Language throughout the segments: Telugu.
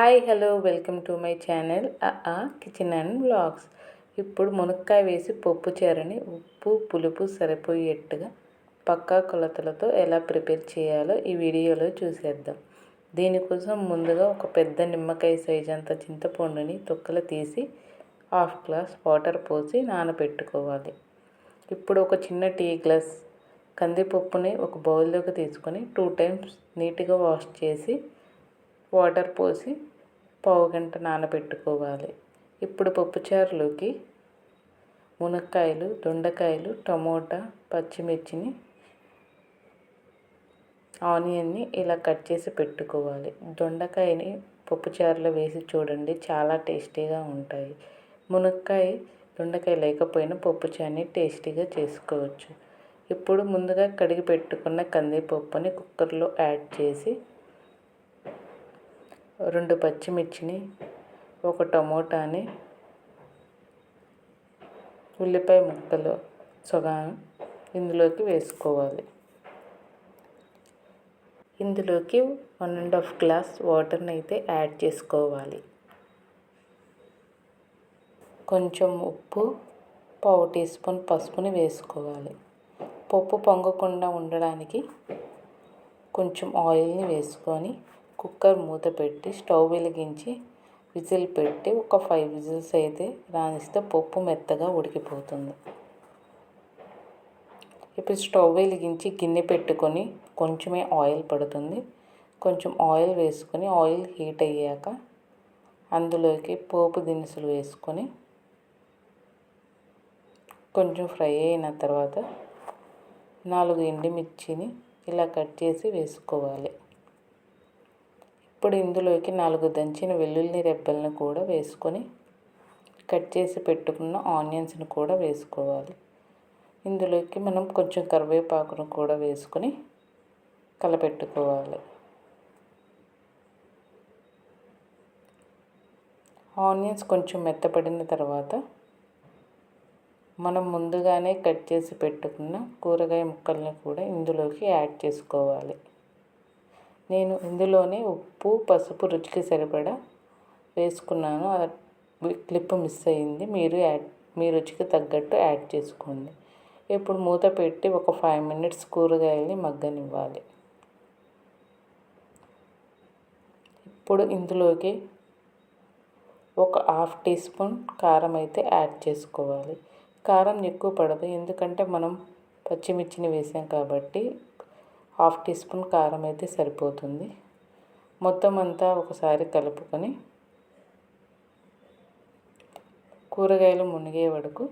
Hi hello welcome to my channel ఆ కిచెన్ అండ్ బ్లాగ్స్ ఇప్పుడు మునక్కాయ వేసి పప్పు చారుని ఉప్పు పులుపు సరిపోయేట్టుగా పక్కా కొలతలతో ఎలా ప్రిపేర్ చేయాలో ఈ వీడియోలో చూసేద్దాం. దీనికోసం ముందుగా ఒక పెద్ద నిమ్మకాయ సైజ్ అంత చింతపండుని తొక్కలు తీసి హాఫ్ గ్లాస్ వాటర్ పోసి నానబెట్టుకోవాలి. ఇప్పుడు ఒక చిన్న టీ గ్లాస్ కందిపప్పుని ఒక బౌల్లోకి తీసుకొని టూ టైమ్స్ నీట్గా వాష్ చేసి వాటర్ పోసి పావు గంట నానబెట్టుకోవాలి. ఇప్పుడు పప్పుచారులోకి మునక్కాయలు దొండకాయలు టమోటా పచ్చిమిర్చిని ఆనియన్ని ఇలా కట్ చేసి పెట్టుకోవాలి. దొండకాయని పప్పుచారులో వేసి చూడండి చాలా టేస్టీగా ఉంటాయి. మునక్కాయ దొండకాయ లేకపోయినా పప్పుచారుని టేస్టీగా చేసుకోవచ్చు. ఇప్పుడు ముందుగా కడిగి పెట్టుకున్న కందిపప్పుని కుక్కర్లో యాడ్ చేసి రెండు పచ్చిమిర్చిని ఒక టమోటాని ఉల్లిపాయ ముక్కలు సగం ఇందులోకి వేసుకోవాలి. ఇందులోకి వన్ అండ్ హాఫ్ గ్లాస్ వాటర్ని అయితే యాడ్ చేసుకోవాలి. కొంచెం ఉప్పు పావు టీ స్పూన్ పసుపుని వేసుకోవాలి. పప్పు పొంగకుండా ఉండడానికి కొంచెం ఆయిల్ని వేసుకొని కుక్కర్ మూత పెట్టి స్టవ్ వెలిగించి విజిల్ పెట్టి ఒక ఫైవ్ విజిల్స్ అయితే రానిస్తే పప్పు మెత్తగా ఉడికిపోతుంది. ఇప్పుడు స్టవ్ వెలిగించి గిన్నె పెట్టుకొని కొంచెమే ఆయిల్ పడుతుంది. కొంచెం ఆయిల్ వేసుకొని ఆయిల్ హీట్ అయ్యాక అందులోకి పోపు దినుసులు వేసుకొని కొంచెం ఫ్రై అయిన తర్వాత నాలుగు ఎండుమిర్చిని ఇలా కట్ చేసి వేసుకోవాలి. ఇప్పుడు ఇందులోకి నాలుగు దంచిన వెల్లుల్లి రెబ్బలను కూడా వేసుకొని కట్ చేసి పెట్టుకున్న ఆనియన్స్ని కూడా వేసుకోవాలి. ఇందులోకి మనం కొంచెం కరివేపాకును కూడా వేసుకొని కలపెట్టుకోవాలి. ఆనియన్స్ కొంచెం మెత్తపడిన తర్వాత మనం ముందుగానే కట్ చేసి పెట్టుకున్న కూరగాయ ముక్కల్ని కూడా ఇందులోకి యాడ్ చేసుకోవాలి. నేను ఇందులోనే ఉప్పు పసుపు రుచికి సరిపడా వేసుకున్నాను. క్లిప్ మిస్ అయింది మీరు యాడ్ మీ రుచికి తగ్గట్టు యాడ్ చేసుకోండి. ఇప్పుడు మూత పెట్టి ఒక ఫైవ్ మినిట్స్ కూరగాయల్ని మగ్గనివ్వాలి. ఇప్పుడు ఇందులోకి ఒక హాఫ్ టీ స్పూన్ కారం అయితే యాడ్ చేసుకోవాలి. కారం ఎక్కువ పడదు ఎందుకంటే మనం పచ్చిమిర్చిని వేసాం కాబట్టి హాఫ్ టీ స్పూన్ కారం అయితే సరిపోతుంది. మొత్తం అంతా ఒకసారి కలుపుకొని కూరగాయలు మునిగే వరకు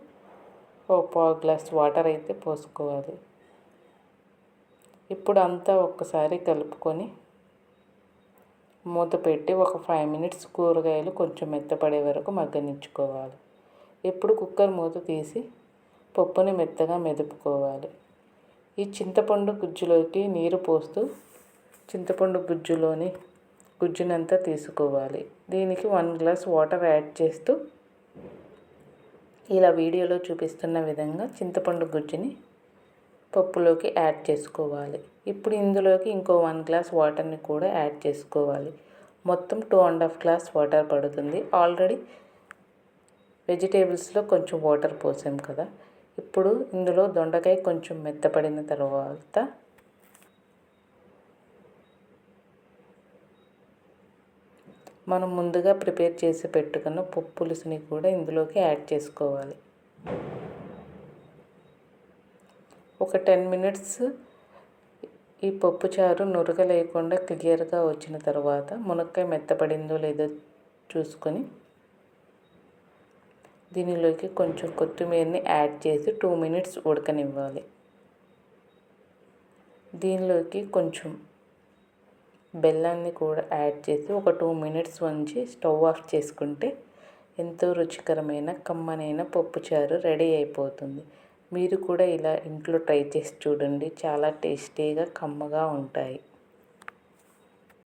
ఓ పావు గ్లాస్ వాటర్ అయితే పోసుకోవాలి. ఇప్పుడు అంతా ఒక్కసారి కలుపుకొని మూత పెట్టి ఒక ఫైవ్ మినిట్స్ కూరగాయలు కొంచెం మెత్తపడే వరకు మగ్గనించుకోవాలి ఇప్పుడు కుక్కర్ మూత తీసి పప్పుని మెత్తగా మెదుపుకోవాలి. ఈ చింతపండు గుజ్జులోకి నీరు పోస్తూ చింతపండు గుజ్జులోని గుజ్జునంతా తీసుకోవాలి. దీనికి వన్ గ్లాస్ వాటర్ యాడ్ చేస్తూ ఇలా వీడియోలో చూపిస్తున్న విధంగా చింతపండు గుజ్జుని పప్పులోకి యాడ్ చేసుకోవాలి. ఇప్పుడు ఇందులోకి ఇంకో వన్ గ్లాస్ వాటర్ని కూడా యాడ్ చేసుకోవాలి. మొత్తం two and half glass water పడుతుంది. ఆల్రెడీ వెజిటేబుల్స్లో కొంచెం వాటర్ పోసాం కదా. ఇప్పుడు ఇందులో దొండకాయ కొంచెం మెత్తపడిన తర్వాత మనం ముందుగా ప్రిపేర్ చేసి పెట్టుకున్న పప్పు పులుసుని కూడా ఇందులోకి యాడ్ చేసుకోవాలి. ఒక టెన్ మినిట్స్ ఈ పప్పు చారు నురగ లేకుండా క్లియర్గా వచ్చిన తర్వాత మునక్కాయ మెత్తపడిందో లేదో చూసుకొని దీనిలోకి కొంచెం కొత్తిమీరని యాడ్ చేసి టూ మినిట్స్ ఉడకనివ్వాలి. దీనిలోకి కొంచెం బెల్లాన్ని కూడా యాడ్ చేసి ఒక టూ మినిట్స్ ఉంచి స్టవ్ ఆఫ్ చేసుకుంటే ఎంతో రుచికరమైన కమ్మనైన పప్పుచారు రెడీ అయిపోతుంది. మీరు కూడా ఇలా ఇంట్లో ట్రై చేసి చూడండి. చాలా టేస్టీగా కమ్మగా ఉంటాయి.